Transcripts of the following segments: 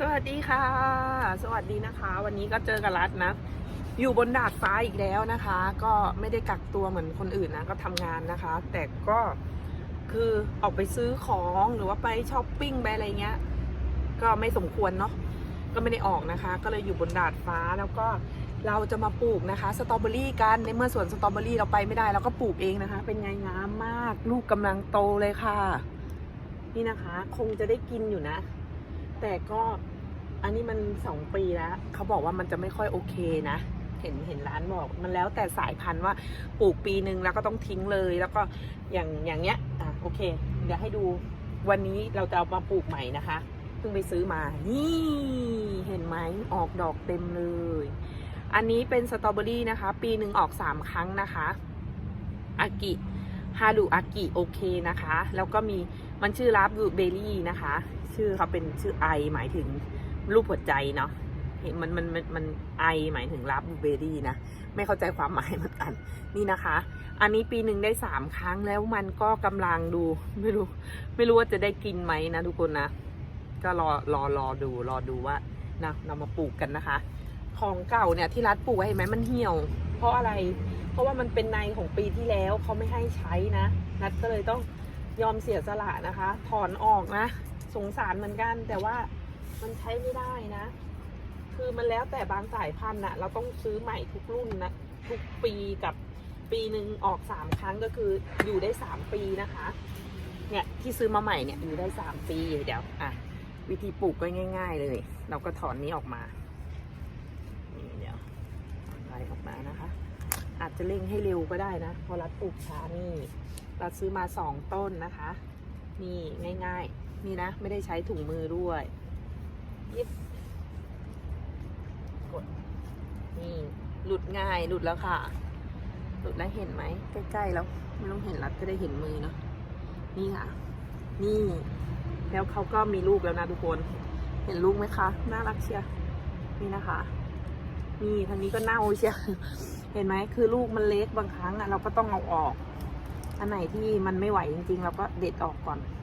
สวัสดีค่ะ สวัสดีนะคะ วันนี้ก็เจอกับรัฐนะ อยู่บนดาดฟ้าอีกแล้วนะคะ ก็ไม่ได้กักตัวเหมือนคนอื่นนะ ก็ทำงานนะคะ แต่ก็คือออกไปซื้อของหรือว่าไปช้อปปิ้งไปอะไรเงี้ย ก็ไม่สมควรเนาะ ก็ไม่ได้ออกนะคะ ก็เลยอยู่บนดาดฟ้าแล้วก็เราจะมาปลูกนะคะสตรอเบอรี่กันในเมื่อสวนสตรอเบอรี่เราไปไม่ได้เราก็ปลูกเองนะคะ เป็นไงงามมาก ลูกกำลังโตเลยค่ะ นี่นะคะ คงจะได้กินอยู่นะ แต่ก็อันนี้มันสองปีแล้วเขาบอกว่ามันจะไม่ค่อยโอเคนะเห็นเห็นร้านบอกมันแล้วแต่สายพันธุ์ว่าปลูกปีหนึ่งแล้วก็ต้องทิ้งเลย แล้วก็อย่างอย่างเนี้ยอะโอเค เดี๋ยวให้ดูวันนี้เราจะเอามาปลูกใหม่นะคะเพิ่งไปซื้อมา นี่เห็นไหมออกดอกเต็มเลย อันนี้เป็นสตรอเบอรี่นะคะ ปีหนึ่งออกสามครั้งนะคะอากิฮารุอากิโอเคนะคะ แล้วก็มีมันชื่อลาบบูเบอรี่นะคะ ชื่อเขาเป็นชื่อไอหมายถึงรูปหัวใจเนาะมันมันมันมันไอหมายถึงลาบบูเบอรี่นะ ไม่เข้าใจความหมายเหมือนกัน นี่นะคะ อันนี้ปีหนึ่งได้สามครั้งแล้วมันก็กำลังดู ไม่รู้ ไม่รู้ว่าจะได้กินไหมนะทุกคนนะ ก็รอรอรอดูรอดูว่านะเรามาปลูกกันนะคะ ของเก่าเนี่ยที่รัดปลูกไว้เห็นไหมมันเหี่ยว เพราะอะไร เพราะว่ามันเป็นในของปีที่แล้วเขาไม่ให้ใช้นะ นัดก็เลยต้องยอมเสียสละนะคะ ถอนออกนะ สงสารเหมือนกัน แต่ว่ามันใช้ไม่ได้นะ คือมันแล้วแต่บางสายพันธุ์นะเราต้องซื้อใหม่ทุกรุ่นนะ ทุกปีกับปีหนึ่งออกสามครั้งก็คืออยู่ได้สามปีนะคะ เนี่ยที่ซื้อมาใหม่เนี่ยอยู่ได้สามปีเดี๋ยวอะวิธีปลูกก็ง่าย ๆ เลย เราก็ถอนนี้ออกมานี่เดี๋ยวถอนออกมานะคะ อาจจะเร่งให้เร็วก็ได้นะเพอรัดปลูกช้านี่รัดซื้อมาสองต้นนะคะ นี่ง่าย ๆ นี่นะ ไม่ได้ใช้ถุงมือด้วยยิบกด นี่ หลุดง่าย หลุดแล้วค่ะ หลุดแล้วเห็นไหม ใกล้ๆแล้ว ไม่ต้องเห็นรัดก็ได้เห็นมือเนาะ นี่ค่ะ นี่ แล้วเขาก็มีลูกแล้วนะทุกคน เห็นลูกไหมคะ น่ารักเชียวนี่นะคะ นี่ทางนี้ก็เน่าเชียวเห็นไหม คือลูกมันเล็กบางครั้งอะเราก็ต้องเอาออก อันไหนที่มันไม่ไหวจริงๆ เราก็เด็ดออกก่อนเนี่ย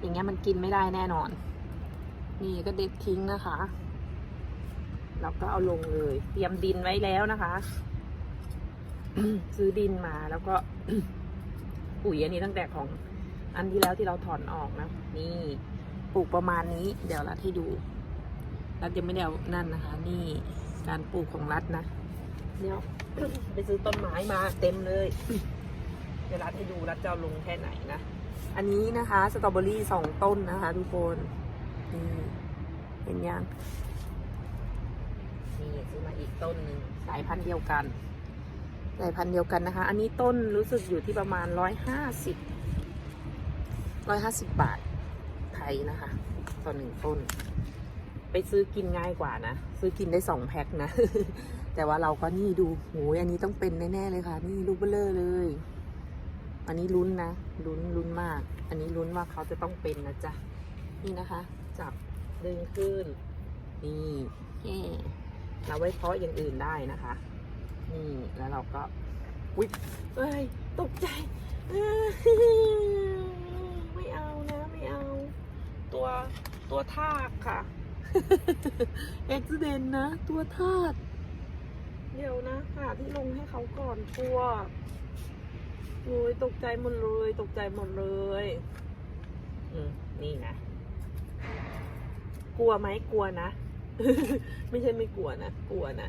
อย่างเงี้ยมันกินไม่ได้แน่นอน นี่ก็เด็ดทิ้งนะคะ เราก็เอาลงเลย เตรียมดินไว้แล้วนะคะ ซื้อดินมาแล้วก็ปุ๋ยอันนี้ตั้งแต่ของอันที่แล้วที่เราถอนออกนะ นี่ปลูกประมาณนี้ เดี๋ยวรัดให้ดู รัดยังไม่ได้เอานั่นนะคะ นี่การปลูกของรัดนะเดี๋ยวไปซื้อต้นไม้มาเต็มเลย เดี๋ยวรัดให้ดูรัดจะลงแค่ไหนนะ อันนี้นะคะสตรอเบอรี่สองต้นนะคะ ทุกคนนี่เห็นยังนี่ซื้อมาอีกต้นหนึ่งสายพันธุ์เดียวกันสายพันธุ์เดียวกันนะคะ อันนี้ต้นรู้สึกอยู่ที่ประมาณร้อยห้าสิบร้อยห้าสิบบาทไทยนะคะต่อหนึ่งต้น ไปซื้อกินง่ายกว่านะ ซื้อกินได้สองแพ็คนะ แต่ว่าเราก็นี่ดูโหยอันนี้ต้องเป็นแน่ ๆ เลยค่ะ นี่ลูกเบลเลอร์เลย อันนี้ลุ้นนะลุ้นลุ้นมาก อันนี้ลุ้นว่าเขาจะต้องเป็นนะจ๊ะนี่นะคะ จับดึงขึ้น นี่แง่เราไว้เพาะอย่างอื่นได้นะคะ นี่แล้วเราก็อุ๊ยเอ้ยตกใจไม่เอานะไม่เอา ตัวตัวทากค่ะเอ็กซ์เดนนะ ตัวทากเดี๋ยวนะหาที่ลงให้เขาก่อนกลัว โอ้ยตกใจหมดเลย ตกใจหมดเลย อืมนี่นะ กลัวไหมกลัวนะ ไม่ใช่ไม่กลัวนะ กลัวนะ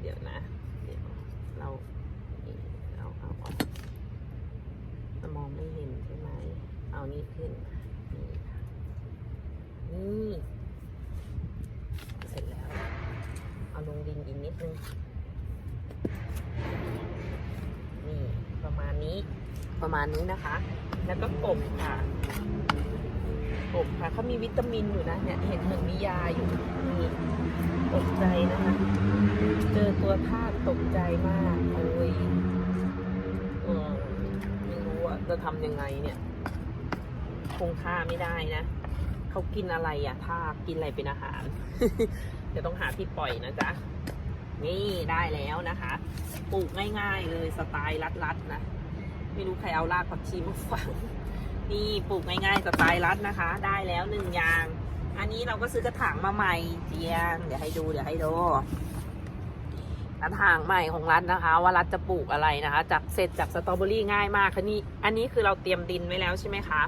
เดี๋ยวนะ เดี๋ยว เรานี่เอาเอาออกมันมองไม่เห็นใช่ไหม เอานี่ขึ้น นี่ค่ะ นี่ เสร็จแล้ว เอาลงดินอีกนิดนึง ประมาณนี้นะคะ แล้วก็กบค่ะกบค่ะเขามีวิตามินอยู่นะเนี่ยเห็นเหมือนมียาอยู่นี่ตกใจนะคะ เจอตัวทาตกใจมากโอ้ยอไม่รู้ว่าจะทำยังไงเนี่ย คงฆ่าไม่ได้นะเขากินอะไรอะทากกินอะไรเป็นอาหารเดี๋ยวต้องหาที่ปล่อยนะจ๊ะนี่ได้แล้วนะคะ ปลูกง่ายๆเลยสไตล์รัดๆนะ ไม่รู้ใครเอารากผักชีมาฝัง นี่ปลูกง่ายๆสไตล์รัดนะคะ ได้แล้วหนึ่งอย่าง อันนี้เราก็ซื้อกระถางมาใหม่เจียงเดี๋ยวให้ดูเดี๋ยวให้ดูกระถางใหม่ของรัฐนะคะ ว่ารัฐจะปลูกอะไรนะคะ จากเสร็จจากสตรอเบอรี่ง่ายมากค่ะนี่อันนี้คือเราเตรียมดินไว้แล้วใช่ไหมคะ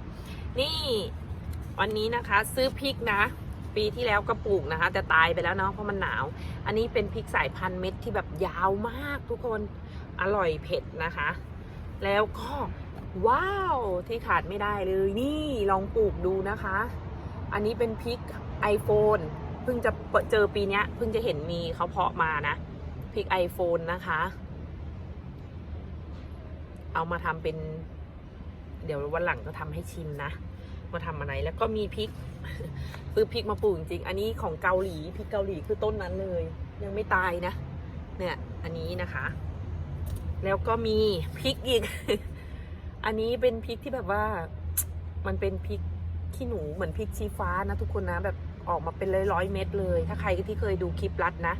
นี่วันนี้นะคะซื้อพริกนะ ปีที่แล้วก็ปลูกนะคะ แต่ตายไปแล้วเนาะเพราะมันหนาว อันนี้เป็นพริกสายพันธุ์เม็ดที่แบบยาวมากทุกคนอร่อยเผ็ดนะคะ แล้วก็ว้าวที่ขาดไม่ได้เลยนี่ลองปลูกดูนะคะ อันนี้เป็นพริก iPhone เพิ่งจะเจอปีนี้เพิ่งจะเห็นมีเขาเพาะมานะพริก iPhone นะคะ เอามาทำเป็น เดี๋ยววันหลังจะทำให้ชิมนะมาทำอะไรแล้วก็มีพริกซื้อพริกมาปลูกจริงอันนี้ของเกาหลีพริกเกาหลีคือต้นนั้นเลย ยังไม่ตายนะ เนี่ย อันนี้นะคะ แล้วก็มีพริกอีก อันนี้เป็นพริกที่แบบว่า มันเป็นพริกขี้หนูเหมือนพริกชี้ฟ้านะทุกคนนะแบบออกมาเป็นร้อยร้อยเม็ดเลย ถ้าใครที่เคยดูคลิปรัดนะ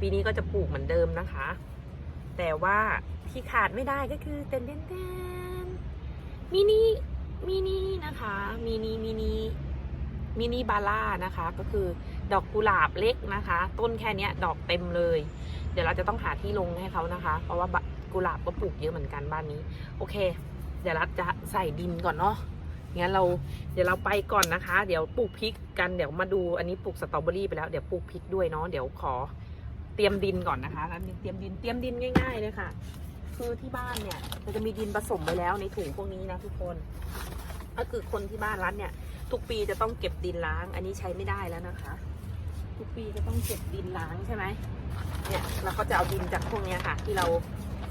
ปีนี้ก็จะปลูกเหมือนเดิมนะคะ แต่ว่าที่ขาดไม่ได้ก็คือเต้นเต้นเต้นมินิมินินะคะมินิมินิมินิบาร่านะคะ ก็คือดอกกุหลาบเล็กนะคะ ต้นแค่นี้ดอกเต็มเลย เดี๋ยวเราจะต้องหาที่ลงให้เขานะคะ เพราะว่า กุหลาบก็ปลูกเยอะเหมือนกันบ้านนี้ โอเค เดี๋ยวรัดจะใส่ดินก่อนเนาะงั้นเราเดี๋ยวเราไปก่อนนะคะ เดี๋ยวปลูกพริกกันเดี๋ยวมาดูอันนี้ปลูกสตรอเบอรี่ไปแล้วเดี๋ยวปลูกพริกด้วยเนาะเดี๋ยวขอเตรียมดินก่อนนะคะแล้วเตรียมดินเตรียมดินง่ายๆเลยค่ะ คือที่บ้านเนี่ยเราจะมีดินผสมไว้แล้วในถุงพวกนี้นะทุกคนก็คือคนที่บ้านรัดเนี่ย ทุกปีจะต้องเก็บดินล้าง อันนี้ใช้ไม่ได้แล้วนะคะ ทุกปีจะต้องเก็บดินล้างใช่ไหมเนี่ยเราก็จะเอาดินจากพวกนี้ค่ะ ที่เรา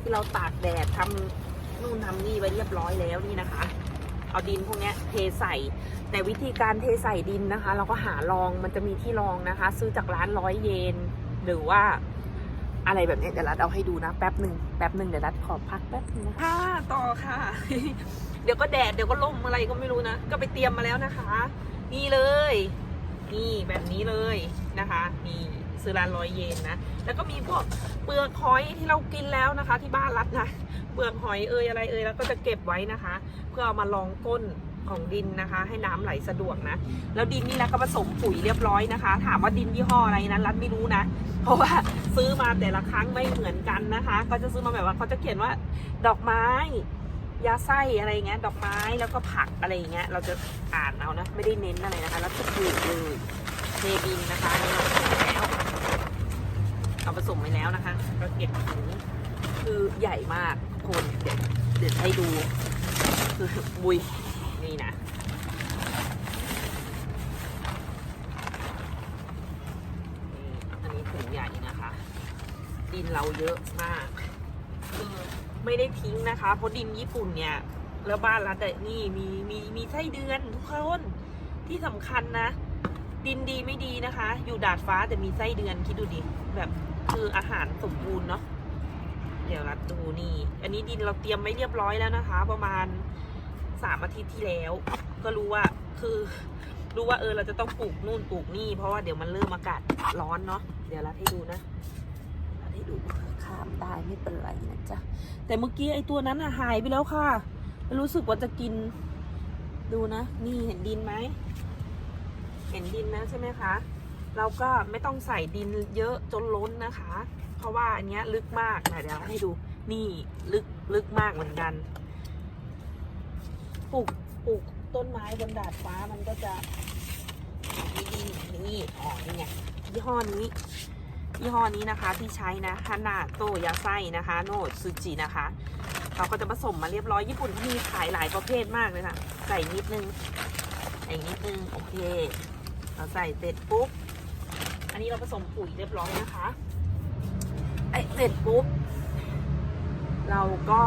ที่เราตากแดดทำนู่นทำนี่ไว้เรียบร้อยแล้วนี่นะคะ เอาดินพวกนี้เทใส่ แต่วิธีการเทใส่ดินนะคะ เราก็หารองมันจะมีที่รองนะคะ ซื้อจากร้านร้อยเยน หรือว่าอะไรแบบนี้เดี๋ยวรัดเอาให้ดูนะแป๊บหนึ่งแป๊บหนึ่งเดี๋ยวรัดขอพักแป๊บนึงค่ะต่อค่ะ เดี๋ยวก็แดดเดี๋ยวก็ลมอะไรก็ไม่รู้นะ ก็ไปเตรียมมาแล้วนะคะ นี่เลย นี่แบบนี้เลยนะคะ นี่ ซื้อร้านร้อยเยนนะ แล้วก็มีพวกเปลือกหอยที่เรากินแล้วนะคะ ที่บ้านรัดนะ เปลือกหอยเอ่ยอะไรเอ่ยแล้วก็จะเก็บไว้นะคะ เพื่อเอามาลองก้นของดินนะคะ ให้น้ำไหลสะดวกนะ แล้วดินนี่แล้วก็ผสมปุ๋ยเรียบร้อยนะคะ ถามว่าดินยี่ห้ออะไรนั้นรัดไม่รู้นะ เพราะว่าซื้อมาแต่ละครั้งไม่เหมือนกันนะคะ ก็จะซื้อมาแบบว่าเขาจะเขียนว่าดอกไม้ยาไส้อะไรเงี้ยดอกไม้แล้วก็ผักอะไรเงี้ยเราจะอ่านเอานะ ไม่ได้เน้นอะไรนะคะ แล้วก็ปลูกเลยเทดินนะคะนี่เราแล้ว เอาผสมไว้แล้วนะคะ ก็เก็บถุงคือใหญ่มากทุกคนเดี๋ยวเดี๋ยวให้ดูคือบุยนี่นะนี่อันนี้ถุงใหญ่นะคะ ดินเราเยอะมากคือไม่ได้ทิ้งนะคะ เพราะดินญี่ปุ่นเนี่ย แล้วบ้านรัฐอะนี่มีมีมีไส้เดือนทุกคนที่สำคัญนะ ดินดีไม่ดีนะคะ อยู่ดาดฟ้าแต่มีไส้เดือนคิดดูดิแบบ คืออาหารสมบูรณ์เนาะเดี๋ยวรัดดูนี่ อันนี้ดินเราเตรียมไว้เรียบร้อยแล้วนะคะ ประมาณสามอาทิตย์ที่แล้ว ก็รู้ว่าคือรู้ว่าเออเราจะต้องปลูกนู่นปลูกนี่ เพราะว่าเดี๋ยวมันเริ่มอากาศร้อนเนาะเดี๋ยวรัดให้ดูนะรัดให้ดูข้ามได้ไม่เป็นไรนะจ๊ะแต่เมื่อกี้ไอ้ตัวนั้นอะหายไปแล้วค่ะ รู้สึกว่าจะกิน ดูนะ นี่เห็นดินไหมเห็นดินนะใช่ไหมคะ เราก็ไม่ต้องใส่ดินเยอะจนล้นนะคะ เพราะว่าอันเนี้ยลึกมากนะเดี๋ยวให้ดูนี่ลึกลึกมากเหมือนกันปลูกปลูกต้นไม้บนดาดฟ้ามันก็จะนี่นี่นี่อ๋อนี่ไงยี่ห้อนี้ยี่ห้อนี้นะคะที่ใช้นะฮานาโตยาไซนะคะ โนซูจินะคะเขาก็จะผสมมาเรียบร้อยญี่ปุ่นเขามีขายหลายประเภทมากเลยค่ะใส่นิดนึงใส่นิดนึงโอเคเราใส่เสร็จปุ๊บ อันนี้เราผสมปุ๋ยเรียบร้อยนะคะไอเสร็จปุ๊บ เราก็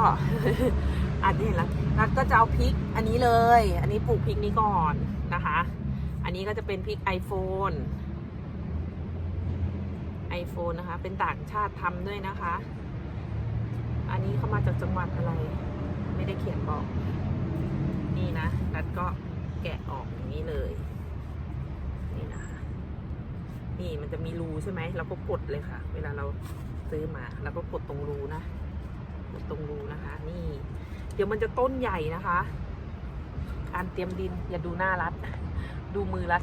อันนี้เห็นแล้วนัดก็จะเอาพริกอันนี้เลย อันนี้ปลูกพริกนี้ก่อนนะคะ อันนี้ก็จะเป็นพริก iPhone iPhone นะคะ เป็นต่างชาติทำด้วยนะคะ อันนี้เขามาจากจังหวัดอะไร ไม่ได้เขียนบอก นี่นะนัดก็แกะออกอย่างนี้เลย นี่มันจะมีรูใช่ไหมเราก็กดเลยค่ะ เวลาเราซื้อมาเราก็กดตรงรูนะกดตรงรูนะคะ นี่ เดี๋ยวมันจะต้นใหญ่นะคะ การเตรียมดินอย่าดูหน้ารัด ดูมือละ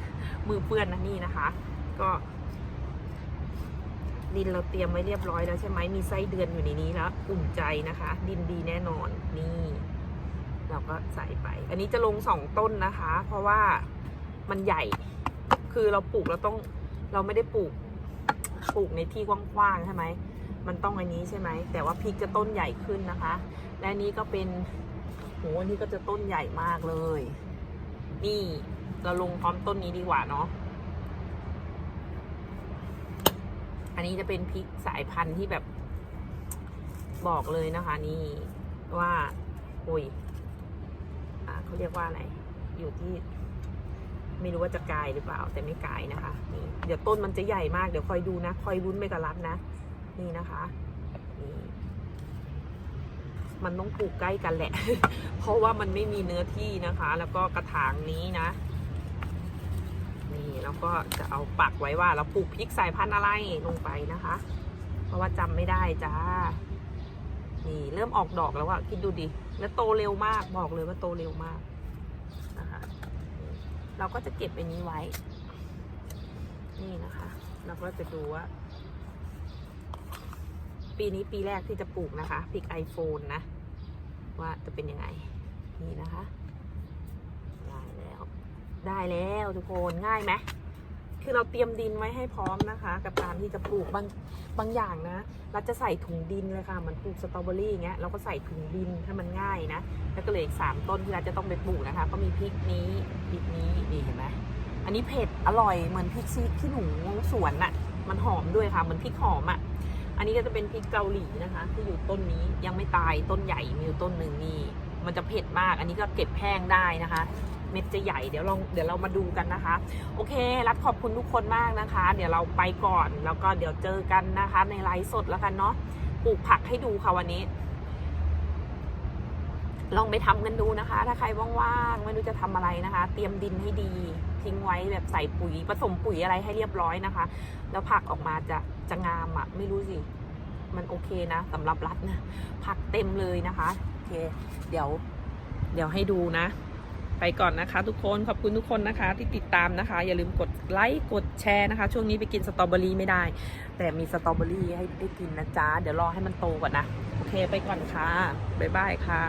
มือเปื้อนนะนี่นะคะ ก็ดินเราเตรียมไว้เรียบร้อยแล้วใช่ไหมมีไส้เดือนอยู่ในนี้แล้วอุ่นใจนะคะ ดินดีแน่นอนนี่ เราก็ใส่ไป อันนี้จะลงสองต้นนะคะ เพราะว่ามันใหญ่คือเราปลูกเราต้อง เราไม่ได้ปลูกปลูกในที่กว้างๆใช่ไหม มันต้องอันนี้ใช่ไหม แต่ว่าพริกจะต้นใหญ่ขึ้นนะคะ และนี้ก็เป็นโหอันนี้ก็จะต้นใหญ่มากเลย นี่เราลงพร้อมต้นนี้ดีกว่าเนาะ อันนี้จะเป็นพริกสายพันธุ์ที่แบบบอกเลยนะคะ นี่ว่าโอ้ย อ่าเขาเรียกว่าอะไร อยู่ที่ ไม่รู้ว่าจะกลายหรือเปล่า แต่ไม่กลายนะคะนี่เดี๋ยวต้นมันจะใหญ่มากเดี๋ยวคอยดูนะ คอยรุ้นไปกับรัดนะ นี่นะคะนี่มันต้องปลูกใกล้กันแหละ เพราะว่ามันไม่มีเนื้อที่นะคะ แล้วก็กระถางนี้นะ นี่แล้วก็จะเอาปักไว้ว่าเราปลูกพริกสายพันธุ์อะไรลงไปนะคะ เพราะว่าจำไม่ได้จ้านี่เริ่มออกดอกแล้วอะคิดดูดิ แล้วโตเร็วมากบอกเลยว่าโตเร็วมากนะคะ เราก็จะเก็บอันนี้ไว้ นี่นะคะ เราก็จะดูว่า ปีนี้ปีแรกที่จะปลูกนะคะพริก iPhone นะ ว่าจะเป็นยังไง นี่นะคะ ได้แล้ว ได้แล้วทุกคนง่ายไหม คือเราเตรียมดินไว้ให้พร้อมนะคะ กับการที่จะปลูกบางบางอย่างนะ เราจะใส่ถุงดินเลยค่ะเหมันปลูกสตรอเบอรี่อย่างเงี้ยเราก็ใส่ถุงดินให้มันง่ายนะ แล้วก็เหลยอีกสามต้นที่เราจะต้องไปปลูกนะคะ ก็มีพริกนี้พริกนี้นี่เห็นไหมอันนี้เผ็ดอร่อยเหมือนพริกซีขี้หนูสวนอะมันหอมด้วยค่ะเหมือนพริกหอมอะอันนี้ก็จะเป็นพริกเกาหลีนะคะ ที่อยู่ต้นนี้ยังไม่ตายต้นใหญ่มีอยู่ต้นหนึ่งนี่มันจะเผ็ดมาก อันนี้ก็เก็บแห้งได้นะคะ เม็ดจะใหญ่เดี๋ยวลองเดี๋ยวเรามาดูกันนะคะ โอเค รัดขอบคุณทุกคนมากนะคะ เดี๋ยวเราไปก่อนแล้วก็เดี๋ยวเจอกันนะคะ ในไลฟ์สดแล้วกันเนาะปลูกผักให้ดูค่ะวันนี้ ลองไปทำกันดูนะคะ ถ้าใครว่างๆไม่รู้จะทำอะไรนะคะ เตรียมดินให้ดี ทิ้งไว้แบบใส่ปุ๋ยผสมปุ๋ยอะไรให้เรียบร้อยนะคะ แล้วผักออกมาจะจะงามอะ่ะไม่รู้สิมันโอเคนะสำหรับรัดนะผักเต็มเลยนะคะโอเค เดี๋ยว เดี๋ยวให้ดูนะ ไปก่อนนะคะทุกคนขอบคุณทุกคนนะคะที่ติดตามนะคะ อย่าลืมกดไลค์กดแชร์นะคะ ช่วงนี้ไปกินสตรอเบอรี่ไม่ได้ แต่มีสตรอเบอรี่ให้ได้กินนะจ๊ะ เดี๋ยวรอให้มันโตก่อนนะ โอเคไปก่อนค่ะ บ๊ายบายค่ะ